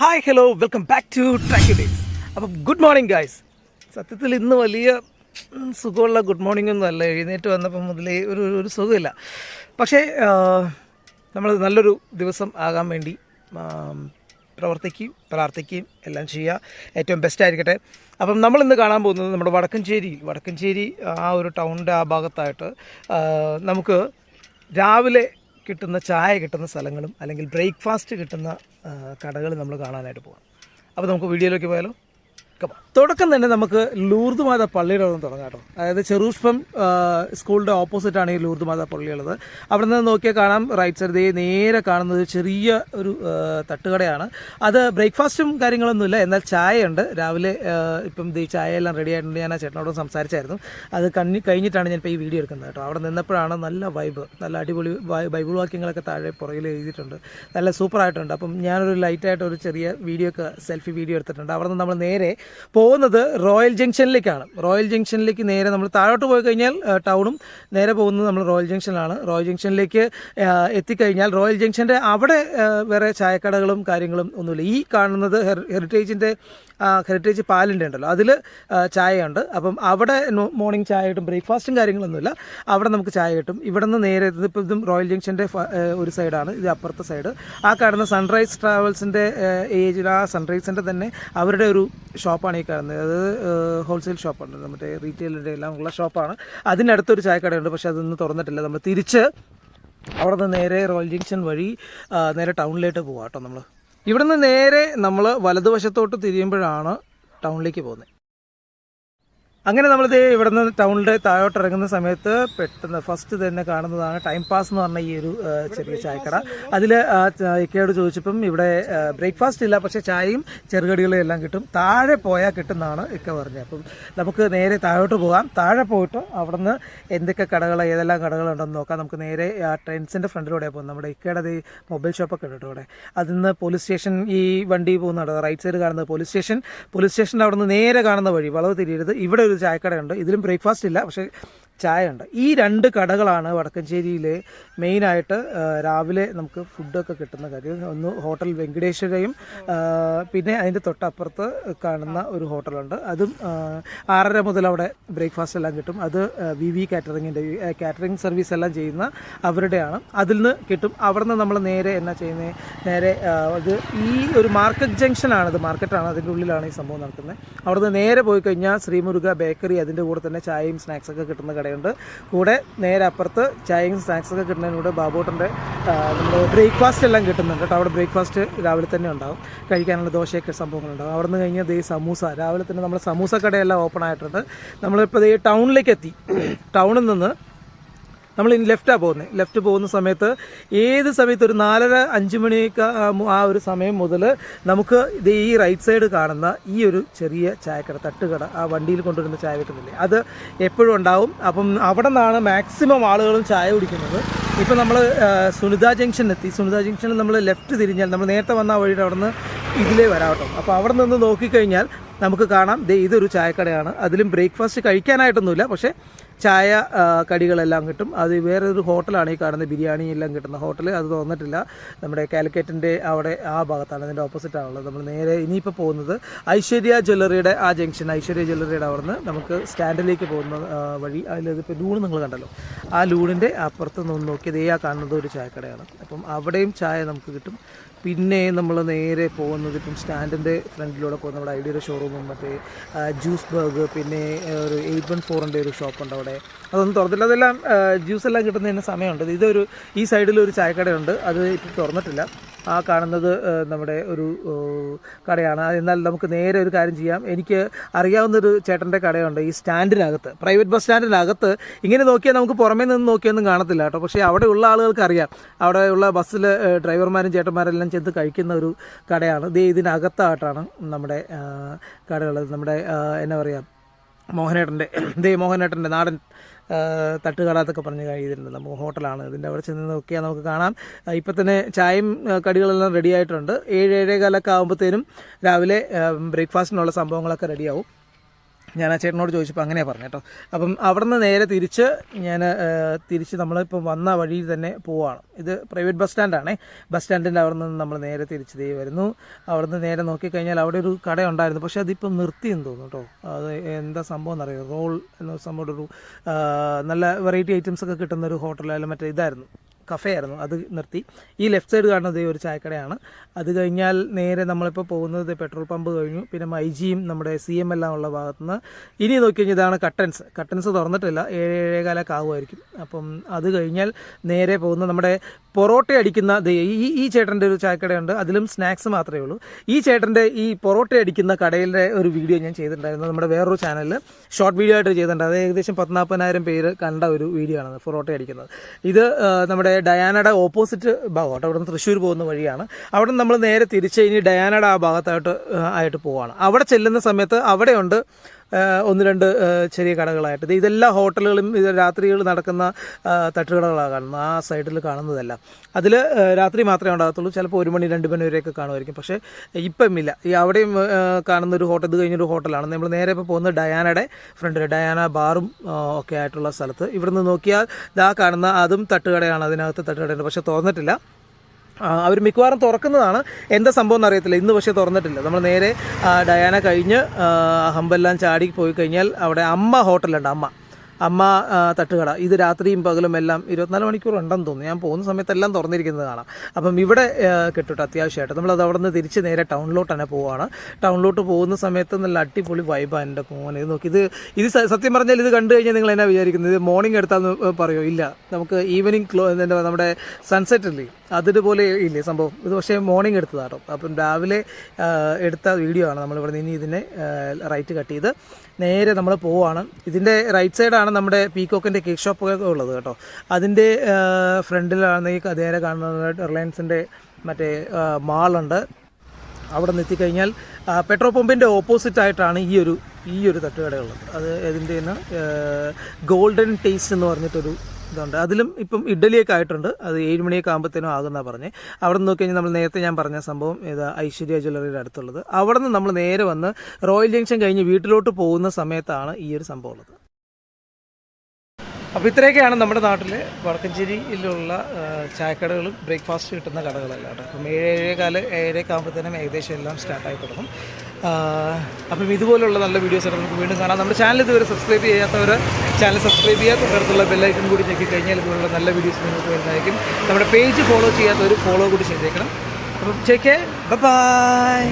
Hi hello welcome back to track days അപ്പം good morning guys സത്യത്തിൽ ഇന്ന് വലിയ സുഖമുള്ള ഗുഡ് മോർണിംഗ് ഒന്നും അല്ല. എഴുന്നേറ്റ് വന്നപ്പോൾ മുതലേ ഒരു ഒരു- സുഖമില്ല. പക്ഷേ നമ്മൾ നല്ലൊരു ദിവസം ആകാൻ വേണ്ടി പ്രവർത്തിക്കുകയും പ്രാർത്ഥിക്കുകയും എല്ലാം ചെയ്യുക ഏറ്റവും ബെസ്റ്റ് ആയിരിക്കട്ടെ. അപ്പം നമ്മൾ ഇന്ന് കാണാൻ പോകുന്നത് നമ്മുടെ വടക്കഞ്ചേരിയിൽ. വടക്കഞ്ചേരി ആ ഒരു ടൗണിന്റെ ആ ഭാഗത്തായിട്ട് നമുക്ക് രാവിലെ കിട്ടുന്ന ചായ കിട്ടുന്ന സ്ഥലങ്ങളും അല്ലെങ്കിൽ ബ്രേക്ക്ഫാസ്റ്റ് കിട്ടുന്ന കടകൾ നമ്മൾ കാണാനായിട്ട് പോകാം അപ്പോൾ നമുക്ക് വീഡിയോയിലേക്ക് പോയാലോ. തുടക്കം. തന്നെ നമുക്ക് ലൂർദ് മാത പള്ളിയുടെ തുടങ്ങാം കേട്ടോ. അതായത് ചെറുഷ്പം സ്കൂളിന്റെ ഓപ്പോസിറ്റ് ആണ് ഈ ലൂർദ് മാത പള്ളിയുള്ളത്. അവിടെ നിന്ന് നോക്കിയാൽ കാണാം റൈറ്റ് സൈഡ് നേരെ കാണുന്നത് ചെറിയ ഒരു തട്ടുകടയാണ്. അത് ബ്രേക്ക്ഫാസ്റ്റും കാര്യങ്ങളൊന്നുമില്ല എന്നാൽ ചായയുണ്ട്. രാവിലെ ഇപ്പം ചായ എല്ലാം റെഡി ആയിട്ടുണ്ട്. ഞാൻ ആ ചേട്ടനോട് സംസാരിച്ചായിരുന്നു. അത് കണ്ണി കഴിഞ്ഞിട്ടാണ് ഞാൻ ഇപ്പോൾ ഈ വീഡിയോ എടുക്കുന്നത് കേട്ടോ. അവിടെ നിന്നപ്പോഴാണ് നല്ല വൈബ് നല്ല അടിപൊളി ബൈബിൾ വാക്യങ്ങളൊക്കെ താഴെ പുറകിൽ എഴുതിയിട്ടുണ്ട്. നല്ല സൂപ്പറായിട്ടുണ്ട് അപ്പം ഞാനൊരു ലൈറ്റായിട്ട് ഒരു ചെറിയ വീഡിയോ ഒക്കെ സെൽഫി വീഡിയോ എടുത്തിട്ടുണ്ട്. അവിടെ നിന്ന് നമ്മൾ നേരെ പോകുന്നത് റോയൽ ജംഗ്ഷനിലേക്കാണ്. റോയൽ ജംഗ്ഷനിലേക്ക് നേരെ നമ്മൾ താഴോട്ട് പോയി കഴിഞ്ഞാൽ ടൗണും നേരെ പോകുന്നത് നമ്മൾ റോയൽ ജംഗ്ഷനിലാണ്. റോയൽ ജംഗ്ഷനിലേക്ക് എത്തിക്കഴിഞ്ഞാൽ റോയൽ ജംഗ്ഷന്റെ അവിടെ വേറെ ചായക്കടകളും കാര്യങ്ങളും ഒന്നുമില്ല. ഈ കാണുന്നത് ഹെറിറ്റേജിന്റെ ഹെറിറ്റേജ് പാലിന്റെ ഉണ്ടല്ലോ. അതിൽ ചായയുണ്ട്. അപ്പം അവിടെ മോർണിംഗ് ചായ കിട്ടും ബ്രേക്ക്ഫാസ്റ്റും കാര്യങ്ങളൊന്നുമില്ല. അവിടെ നമുക്ക് ചായ കിട്ടും. ഇവിടെ നിന്ന് നേരെ ഇപ്പോൾ ഇതും റോയൽ ജംഗ്ഷന്റെ ഒരു സൈഡാണ്. ഇത് അപ്പുറത്തെ സൈഡ്. ആ കാണുന്ന സൺറൈസ് ട്രാവൽസിന്റെ ഏജിൽ ആ സൺറൈസിന്റെ തന്നെ അവരുടെ ഒരു ഷോപ്പാണ് ഈ കാണുന്നത്. അത് ഹോൾസെയിൽ ഷോപ്പാണ്. മറ്റേ റീറ്റെയിലിന്റെ എല്ലാം ഉള്ള ഷോപ്പാണ്. അതിനടുത്തൊരു ചായക്കടയുണ്ട് പക്ഷേ അതൊന്നും തുറന്നിട്ടില്ല. നമ്മൾ തിരിച്ച് അവിടെ നിന്ന് നേരെ റോയൽ ജംഗ്ഷൻ വഴി നേരെ ടൗണിലേക്ക് പോകാം കേട്ടോ നമ്മൾ ഇവിടെ നിന്ന് നേരെ നമ്മൾ വലതുവശത്തോട്ട് തിരിയുമ്പോഴാണ് ടൗണിലേക്ക് പോകുന്നത്. അങ്ങനെ നമ്മളിത് ഇവിടെ നിന്ന് ടൗണിന്റെ താഴോട്ട് ഇറങ്ങുന്ന സമയത്ത് പെട്ടെന്ന് ഫസ്റ്റ് തന്നെ കാണുന്നതാണ് ടൈം പാസ് എന്ന് പറഞ്ഞ ഈ ഒരു ചെറിയ ചായക്കട. അതിൽ ഇക്കയോട് ചോദിച്ചപ്പം ഇവിടെ ബ്രേക്ക്ഫാസ്റ്റ് ഇല്ല പക്ഷേ ചായയും ചെറുകടികളും എല്ലാം കിട്ടും. താഴെ പോയാൽ കിട്ടുന്നതാണ് ഇക്ക പറഞ്ഞത്. അപ്പം നമുക്ക് നേരെ താഴോട്ട് പോകാം. താഴെ പോയിട്ട് അവിടെ നിന്ന് എന്തൊക്കെ കടകൾ ഏതെല്ലാം കടകളുണ്ടെന്ന് നോക്കാം. നമുക്ക് നേരെ ആ ട്രെൻസിന്റെ ഫ്രണ്ടിലൂടെ പോകും. നമ്മുടെ ഇക്കയുടെ മൊബൈൽ ഷോപ്പൊക്കെ ഉണ്ട് ഇവിടെ. അതിൽ നിന്ന് പോലീസ് സ്റ്റേഷൻ ഈ വണ്ടി പോകുന്നുണ്ട്. റൈറ്റ് സൈഡ് കാണുന്നത് പോലീസ് സ്റ്റേഷൻ. പോലീസ് സ്റ്റേഷന്റെ അവിടെ നിന്ന് നേരെ കാണുന്ന വഴി വളവ് തിരിയരുത്. ഇവിടെ ഒരു ചായക്കടയുണ്ട്. ഇതിലും ബ്രേക്ക്ഫാസ്റ്റ് ഇല്ല. പക്ഷേ ചായ ഉണ്ട് ഈ രണ്ട് കടകളാണ് വടക്കഞ്ചേരിയിലെ മെയിനായിട്ട് രാവിലെ നമുക്ക് ഫുഡൊക്കെ കിട്ടുന്ന കാര്യം. ഒന്ന് ഹോട്ടൽ വെങ്കടേശ്വരയും പിന്നെ അതിന്റെ തൊട്ടപ്പുറത്ത് കാണുന്ന ഒരു ഹോട്ടലുണ്ട്. അതും ആറര മുതൽ അവിടെ ബ്രേക്ക്ഫാസ്റ്റ് എല്ലാം കിട്ടും. അത് വി വി കാറ്ററിങ്ങിന്റെ കാറ്ററിംഗ് സർവീസ് എല്ലാം ചെയ്യുന്ന അവരുടെയാണ്. അതിൽ നിന്ന് കിട്ടും. അവിടെ നിന്ന് നമ്മൾ നേരെ എന്നാ ചെയ്യുന്നത് നേരെ അത് ഈ ഒരു മാർക്കറ്റ് ജംഗ്ഷനാണ് ഇത്. മാർക്കറ്റാണ്. അതിന്റെ ഉള്ളിലാണ് ഈ സംഭവം നടക്കുന്നത്. അവിടെ നിന്ന് നേരെ പോയി കഴിഞ്ഞാൽ ശ്രീമുരുക ബേക്കറി അതിന്റെ കൂടെ തന്നെ ചായയും സ്നാക്സൊക്കെ കിട്ടുന്ന കടയുണ്ട് കൂടെ നേരെ അപ്പുറത്ത് ചായയും സ്നാക്സൊക്കെ കിട്ടുന്നതിനൂടെ ബാബോട്ടന്റെ നമ്മൾ ബ്രേക്ക്ഫാസ്റ്റ് എല്ലാം കിട്ടുന്നുണ്ട് കേട്ടോ. അവിടെ ബ്രേക്ക്ഫാസ്റ്റ് രാവിലെ തന്നെ ഉണ്ടാവും. കഴിക്കാനുള്ള ദോശയൊക്കെ സംഭവങ്ങളുണ്ടാവും. അവിടെ നിന്ന് കഴിഞ്ഞാൽ ദേ സമൂസ. രാവിലെ തന്നെ നമ്മുടെ സമൂസ കടയെല്ലാം ഓപ്പൺ ആയിട്ടുണ്ട് നമ്മളിപ്പോൾ ഈ ടൗണിലേക്ക് എത്തി. ടൗണിൽ നിന്ന് നമ്മൾ ലെഫ്റ്റാണ് പോകുന്നത് ലെഫ്റ്റ് പോകുന്ന സമയത്ത് ഏത് സമയത്ത് ഒരു നാലര അഞ്ച് മണിയൊക്കെ ആ- ഒരു സമയം മുതൽ നമുക്ക് ഇത് ഈ റൈറ്റ് സൈഡ് കാണുന്ന ഈ ഒരു ചെറിയ ചായക്കട തട്ടുകട ആ വണ്ടിയിൽ കൊണ്ടുവരുന്ന ചായ വെക്കുന്നില്ലേ? അത് എപ്പോഴും ഉണ്ടാവും. അപ്പം അവിടെ നിന്നാണ് മാക്സിമം ആളുകളും ചായ കുടിക്കുന്നത്. ഇപ്പം നമ്മൾ സുനിത ജംഗ്ഷനിലെത്തി സുനിത ജംഗ്ഷനിൽ നമ്മൾ ലെഫ്റ്റ് തിരിഞ്ഞാൽ നമ്മൾ നേരത്തെ വന്ന വഴിയുടെ അവിടെ നിന്ന് ഇതിലേ വരാട്ടോ അപ്പോൾ അവിടെ നിന്ന് നോക്കിക്കഴിഞ്ഞാൽ നമുക്ക് കാണാം. ദേ ഇതൊരു ചായക്കടയാണ്. അതിലും ബ്രേക്ക്ഫാസ്റ്റ് കഴിക്കാനായിട്ടൊന്നുമില്ല. പക്ഷേ ചായ കടികളെല്ലാം കിട്ടും. അത് വേറൊരു ഹോട്ടലാണ് ഈ കാണുന്ന ബിരിയാണി എല്ലാം കിട്ടുന്ന ഹോട്ടൽ. അത് തോന്നിട്ടില്ല. നമ്മുടെ കാലിക്കറ്റിന്റെ അവിടെ ആ ഭാഗത്താണ് അതിന്റെ ഓപ്പോസിറ്റാണുള്ളത്. നമ്മൾ നേരെ ഇനിയിപ്പോൾ പോകുന്നത് ഐശ്വര്യ ജ്വല്ലറിയുടെ ആ ജംഗ്ഷൻ. ഐശ്വര്യ ജ്വല്ലറിയുടെ അവിടെ നിന്ന് നമുക്ക് സ്റ്റാൻഡിലേക്ക് പോകുന്ന വഴി. അതിലിപ്പോൾ ലൂൺ നിങ്ങൾ കണ്ടല്ലോ. ആ ലൂണിന്റെ അപ്പുറത്ത് നിന്ന് നോക്കിയത് ആ കാണുന്നത് ഒരു ചായക്കടയാണ്. അപ്പം അവിടെയും ചായ നമുക്ക് കിട്ടും. പിന്നെ നമ്മൾ നേരെ പോകുന്നത് ഇപ്പം സ്റ്റാൻഡിന്റെ ഫ്രണ്ടിലൂടെ പോകുന്ന നമ്മുടെ ഐഡിയയുടെ ഷോറൂമും മറ്റേ ജ്യൂസ് ബർഗ് പിന്നെ ഒരു എയ്റ്റ് വൺ ഫോറിന്റെ ഒരു ഷോപ്പുണ്ട് അവിടെ. അതൊന്നും തുറന്നില്ല. അതെല്ലാം ജ്യൂസ് എല്ലാം കിട്ടുന്നതിന് സമയമുണ്ട്. ഇതൊരു ഈ സൈഡിൽ ഒരു ചായക്കടയുണ്ട്. അത് ഇപ്പം തുറന്നിട്ടില്ല. ആ കാണുന്നത് നമ്മുടെ ഒരു കടയാണ്. എന്നാൽ നമുക്ക് നേരെ ഒരു കാര്യം ചെയ്യാം. എനിക്ക് അറിയാവുന്നൊരു ചേട്ടന്റെ കടയുണ്ട് ഈ സ്റ്റാൻഡിനകത്ത്. Private bus സ്റ്റാൻഡിനകത്ത്. ഇങ്ങനെ നോക്കിയാൽ നമുക്ക് പുറമേ നിന്ന് നോക്കിയൊന്നും കാണത്തില്ല കേട്ടോ. പക്ഷേ അവിടെയുള്ള ആളുകൾക്ക് അറിയാം. അവിടെയുള്ള ബസ്സിൽ ഡ്രൈവർമാരും ചേട്ടന്മാരെല്ലാം ചെന്ന് കഴിക്കുന്ന ഒരു കടയാണ്. ദേ ഇതിനകത്തായിട്ടാണ് നമ്മുടെ കടയുള്ളത് നമ്മുടെ എന്നാ പറയുക മോഹനേട്ടന്റെ ദേ മോഹനേട്ടന്റെ നാടൻ തട്ടുകട എന്നൊക്കെ പറഞ്ഞ് കഴിയുന്നുണ്ട് നമുക്ക് ഹോട്ടലാണ്. ഇതിന്റെ അവിടെ ചെന്ന് നോക്കിയാൽ നമുക്ക് കാണാം. ഇപ്പം തന്നെ ചായയും കടികളെല്ലാം റെഡി ആയിട്ടുണ്ട്. ഏഴ് ഏഴേകാലൊക്കെ ആകുമ്പോഴത്തേനും രാവിലെ ബ്രേക്ക്ഫാസ്റ്റിനുള്ള സംഭവങ്ങളൊക്കെ റെഡിയാവും ഞാൻ ആ ചേട്ടനോട് ചോദിച്ചപ്പോൾ അങ്ങനെയാണ് പറഞ്ഞു കേട്ടോ അപ്പം അവിടെ നിന്ന് നേരെ തിരിച്ച് ഞാൻ തിരിച്ച് നമ്മളിപ്പോൾ വന്ന വഴിയിൽ തന്നെ പോവാണ്. ഇത് പ്രൈവറ്റ് ബസ് സ്റ്റാൻഡാണേ. ബസ് സ്റ്റാൻഡിന്റെ അവിടെ നിന്ന് നമ്മൾ നേരെ തിരിച്ച് ദേ വരുന്നു. അവിടെ നിന്ന് നേരെ നോക്കിക്കഴിഞ്ഞാൽ അവിടെ ഒരു കട ഉണ്ടായിരുന്നു പക്ഷേ അതിപ്പം നിർത്തിയെന്ന് തോന്നുന്നു കേട്ടോ അത് എന്താ സംഭവം എന്നറിയോ? റോൾ എന്ന സംഭവം ഒരു നല്ല വെറൈറ്റി ഐറ്റംസ് ഒക്കെ കിട്ടുന്ന ഒരു ഹോട്ടലായാലും മറ്റേ ഇതായിരുന്നു. കഫേ ആയിരുന്നു അത് നിർത്തി. ഈ ലെഫ്റ്റ് സൈഡ് കാണുന്നത് ഒരു ചായക്കടയാണ്. അത് കഴിഞ്ഞാൽ നേരെ നമ്മളിപ്പോൾ പോകുന്നത് പെട്രോൾ പമ്പ് കഴിഞ്ഞു. പിന്നെ മൈജിയും നമ്മുടെ സി എം എല്ലാം ഉള്ള ഭാഗത്തുനിന്ന്. ഇനി നോക്കി കഴിഞ്ഞാൽ ഇതാണ് കട്ടൻസ്. കട്ടൻസ് തുറന്നിട്ടില്ല. ഏഴ് ഏഴേകാലൊക്കെ ആകുമായിരിക്കും അപ്പം അത് കഴിഞ്ഞാൽ നേരെ പോകുന്ന നമ്മുടെ പൊറോട്ട അടിക്കുന്ന ഈ ഈ ചേട്ടന്റെ ഒരു ചായക്കടയുണ്ട്. അതിലും സ്നാക്സ് മാത്രമേ ഉള്ളൂ. ഈ ചേട്ടന്റെ ഈ പൊറോട്ട അടിക്കുന്ന കടയിലെ ഒരു വീഡിയോ ഞാൻ ചെയ്തിട്ടുണ്ടായിരുന്നു. നമ്മുടെ വേറൊരു ചാനലിൽ ഷോർട്ട് വീഡിയോ ആയിട്ട് ചെയ്തിട്ടുണ്ട്. അത് ഏകദേശം പത്നാൽപ്പതിനായിരം പേര് കണ്ട ഒരു വീഡിയോ ആണ് പൊറോട്ട അടിക്കുന്നത് ഇത് നമ്മുടെ ഡയാനയുടെ ഓപ്പോസിറ്റ് ഭാഗമായിട്ട് അവിടെ നിന്ന് തൃശ്ശൂർ പോകുന്ന വഴിയാണ്. അവിടെ നമ്മൾ നേരെ തിരിച്ച് ഇനി ഡയാനയുടെ ആ ഭാഗത്തായിട്ട് ആയിട്ട് പോവുകയാണ് അവിടെ ചെല്ലുന്ന സമയത്ത് അവിടെയുണ്ട് ഒന്ന് രണ്ട് ചെറിയ കടകളായിട്ട്. ഇതെല്ലാ ഹോട്ടലുകളും ഇത് രാത്രികൾ നടക്കുന്ന തട്ടുകടകളാണ് കാണുന്നത്. ആ സൈഡിൽ കാണുന്നതല്ല. അതിൽ രാത്രി മാത്രമേ ഉണ്ടാകത്തുള്ളൂ. ചിലപ്പോൾ ഒരു മണി രണ്ട് മണി വരെയൊക്കെ കാണുമായിരിക്കും. പക്ഷേ ഇപ്പം ഇല്ല. ഈ അവിടെയും കാണുന്ന ഒരു ഹോട്ടൽ ഇത് കഴിഞ്ഞൊരു ഹോട്ടലാണ്. നമ്മൾ നേരെ ഇപ്പോൾ പോകുന്നത് ഡയാനയുടെ ഫ്രണ്ടിൽ ഡയാന ബാറും ഒക്കെ ആയിട്ടുള്ള സ്ഥലത്ത്. ഇവിടുന്ന് നോക്കിയാൽ ഇതാ കാണുന്ന അതും തട്ടുകടയാണ്. അതിനകത്ത് തട്ടുകടയുണ്ട്. പക്ഷേ തുറന്നിട്ടില്ല. അവർ മിക്കവാറും തുറക്കുന്നതാണ്. എന്താ സംഭവം എന്ന് അറിയത്തില്ല. ഇന്ന് പക്ഷേ തുറന്നിട്ടില്ല. നമ്മൾ നേരെ ഡയാന കഴിഞ്ഞ് ഹമ്പെല്ലാം ചാടി പോയി കഴിഞ്ഞാൽ അവിടെ അമ്മ ഹോട്ടലുണ്ട് അമ്മ. അമ്മ തട്ടുകട. ഇത് രാത്രിയും പകലും എല്ലാം ഇരുപത്തിനാല് മണിക്കൂർ ഉണ്ടെന്ന് തോന്നുന്നു. ഞാൻ പോകുന്ന സമയത്തെല്ലാം തുറന്നിരിക്കുന്നത് കാണാം. അപ്പം ഇവിടെ കിട്ടും അത്യാവശ്യമായിട്ട്. നമ്മളത് അവിടെ നിന്ന് തിരിച്ച് നേരെ ടൗണിലോട്ട് തന്നെ പോവുകയാണ് ടൗണിലോട്ട് പോകുന്ന സമയത്ത് നല്ല അടിപൊളി വൈബാണ് എന്റെ മോൻ ഇത് നോക്കി ഇത് ഇത് സത്യം പറഞ്ഞാൽ ഇത് കണ്ടു കഴിഞ്ഞാൽ നിങ്ങൾ എന്നാ വിചാരിക്കുന്നത്? ഇത് മോർണിംഗ് എടുത്താന്ന് പറയുമോ ഇല്ല. നമുക്ക് ഈവനിങ് ക്ലോ നമ്മുടെ സൺസെറ്റ് അല്ലേ അതുപോലെ ഇല്ലേ സംഭവം? ഇത് പക്ഷേ മോർണിംഗ് എടുത്തതാട്ടോ. അപ്പം രാവിലെ എടുത്ത വീഡിയോ ആണ് നമ്മളിവിടെ നിന്ന് ഇതിനെ റൈറ്റ് കട്ട് ചെയ്ത് നേരെ നമ്മൾ പോവാണ്. ഇതിന്റെ റൈറ്റ് സൈഡാണ് നമ്മുടെ പീകോക്കിന്റെ കേക്ക് ഷോപ്പൊക്കെ ഉള്ളത് കേട്ടോ. അതിന്റെ ഫ്രണ്ടിലാണ് ഈ നേരെ കാണുന്നത് റിലയൻസിന്റെ മറ്റേ മാളുണ്ട് അവിടെ നിന്ന് എത്തിക്കഴിഞ്ഞാൽ പെട്രോൾ പമ്പിന്റെ ഓപ്പോസിറ്റ് ആയിട്ടാണ് ഈ ഒരു ഈ ഒരു തട്ടുകടയുള്ളത് അത് ഇതിന്റെ ഗോൾഡൻ ടേസ്റ്റ് എന്ന് പറഞ്ഞിട്ടൊരു ഇതുണ്ട്. അതിലും ഇപ്പം ഇഡ്ഡലിയൊക്കെ ആയിട്ടുണ്ട്. അത് ഏഴ് മണിയൊക്കെ ആകുമ്പോഴത്തേനും ആകുന്ന പറഞ്ഞ്. അവിടെ നിന്ന് നോക്കി കഴിഞ്ഞാൽ നമ്മൾ നേരത്തെ ഞാൻ പറഞ്ഞ സംഭവം ഇത് ഐശ്വര്യ ജ്വല്ലറിയുടെ അടുത്തുള്ളത്. അവിടെ നിന്ന് നമ്മൾ നേരെ വന്ന് റോയൽ ജംഗ്ഷൻ കഴിഞ്ഞ് വീട്ടിലോട്ട് പോകുന്ന സമയത്താണ് ഈ ഒരു സംഭവം ഉള്ളത്. അപ്പോൾ ഇത്രയൊക്കെയാണ് നമ്മുടെ നാട്ടിൽ വടക്കഞ്ചേരിയിലുള്ള ചായക്കടകളും ബ്രേക്ക്ഫാസ്റ്റ് കിട്ടുന്ന കടകളെല്ലാം. കേട്ടോ അപ്പം ഏഴ് ഏഴേകാൽ ഏഴരയൊക്കെ ആകുമ്പോഴത്തേനും ഏകദേശം എല്ലാം സ്റ്റാർട്ടായി തുടങ്ങും. അപ്പം ഇതുപോലുള്ള നല്ല വീഡിയോസ് നമുക്ക് വീണ്ടും കാണാം. നമ്മുടെ ചാനൽ ഇതുവരെ സബ്സ്ക്രൈബ് ചെയ്യാത്തവർ ചാനൽ സബ്സ്ക്രൈബ് ചെയ്യുക തൊട്ടടുത്തുള്ള ബെല്ലൈക്കൺ കൂടി ഞെക്കി കഴിഞ്ഞാൽ ഇതുപോലുള്ള നല്ല വീഡിയോസ് നിങ്ങൾക്ക് വരുന്നതായിരിക്കും. നമ്മുടെ പേജ് ഫോളോ ചെയ്യാത്തവർ ഫോളോ കൂടി ചെയ്തേക്കണം. അപ്പം ചേക്കേ ബൈ